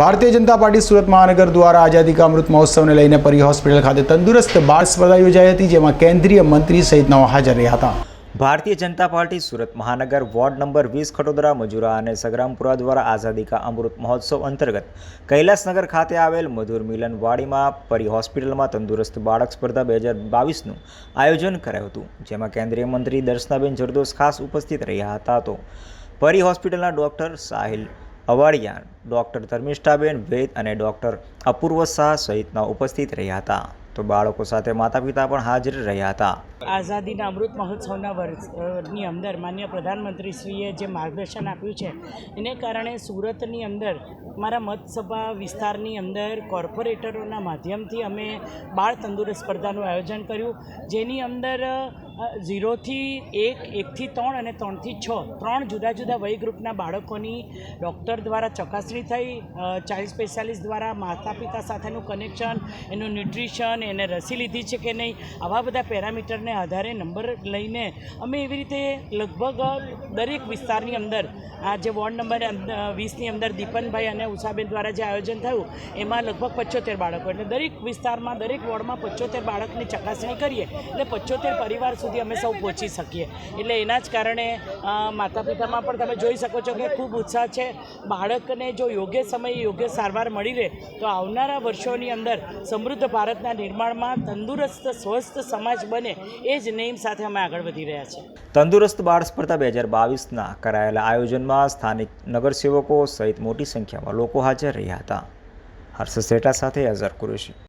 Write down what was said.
Bharatiya Janata party Surat મહાનગર દ્વારા આઝાદી કા અમૃત મહોત્સવને લઈને પરી હોસ્પિટલ ખાતે તંદુરસ્ત બાળ સ્પર્ધા યોજાઈ હતી, જેમાં કેન્દ્રીય મંત્રી સહિતનાઓ હાજર રહ્યા હતા. ભારતીય જનતા પાર્ટી સુરત મહાનગર વોર્ડ નંબર વીસ ખટોદરા, મજુરા અને સગ્રામપુરા દ્વારા આઝાદી કા અમૃત મહોત્સવ અંતર્ગત કૈલાસનગર ખાતે આવેલ મધુર મિલન વાડીમાં પરી હોસ્પિટલમાં તંદુરસ્ત બાળક સ્પર્ધા બે હજાર બાવીસનું આયોજન કરાયું હતું, જેમાં કેન્દ્રીય મંત્રી દર્શનાબેન જરદોસ ખાસ ઉપસ્થિત રહ્યા હતા તો પરી હોસ્પિટલના ડૉક્ટર સાહિલ અવાડિયા ડૉક્ટર ધર્મિષ્ઠાબેન, વૈદ અને ડૉક્ટર અપૂર્વ શાહ સહિતના ઉપસ્થિત રહ્યા હતા. તો બાળકો સાથે માતા પિતા પણ હાજર રહ્યા હતા. આઝાદીના અમૃત મહોત્સવના વર્ષની અંદર માન્ય પ્રધાનમંત્રીશ્રીએ જે માર્ગદર્શન આપ્યું છે, એને કારણે સુરતની અંદર, મારા મતસભા વિસ્તારની અંદર કોર્પોરેટરોના માધ્યમથી અમે બાળ તંદુરસ્ત સ્પર્ધાનું આયોજન કર્યું, જેની અંદર ઝીરોથી એક, એકથી ત્રણ અને ત્રણથી છ, ત્રણ જુદા જુદા વય ગ્રુપના બાળકોની ડૉક્ટર દ્વારા ચકાસણી થઈ ચાઇલ્ડ સ્પેશિયાલિસ્ટ દ્વારા માતા પિતા સાથેનું કનેક્શન એનું ન્યુટ્રિશન એને રસી લીધી છે કે નહીં, આવા બધા પેરામીટરને આધારે નંબર લઈને અમે એવી રીતે લગભગ દરેક વિસ્તારની અંદર, આ જે વોર્ડ નંબર વીસની અંદર દીપનભાઈ અને ઉષાબેન દ્વારા જે આયોજન થયું, એમાં લગભગ પચોતેર બાળકો. એટલે દરેક વિસ્તારમાં, દરેક વોર્ડમાં પચોતેર બાળકની ચકાસણી કરીએ, એટલે પચોતેર પરિવાર સુધી અમે સૌ પહોંચી શકીએ. એટલે એના જ કારણે માતા પિતામાં પણ તમે જોઈ શકો છો કે ખૂબ ઉત્સાહ છે. બાળકને જો યોગ્ય સમયે યોગ્ય સારવાર મળી રહે, તો આવનારા વર્ષોની અંદર સમૃદ્ધ ભારતના નિર્માણમાં તંદુરસ્ત, સ્વસ્થ સમાજ બને એ જ નેમ સાથે અમે આગળ વધી રહ્યા છીએ. તંદુરસ્ત બાળ સ્પર્ધા બે હજાર બાવીસના કરાયેલા આયોજનમાં સ્થાનિક નગરસેવકો સહિત મોટી સંખ્યામાં લોકો હાજર રહ્યા હતા. હર્ષ સેટા સાથે અઝર કુરેશી.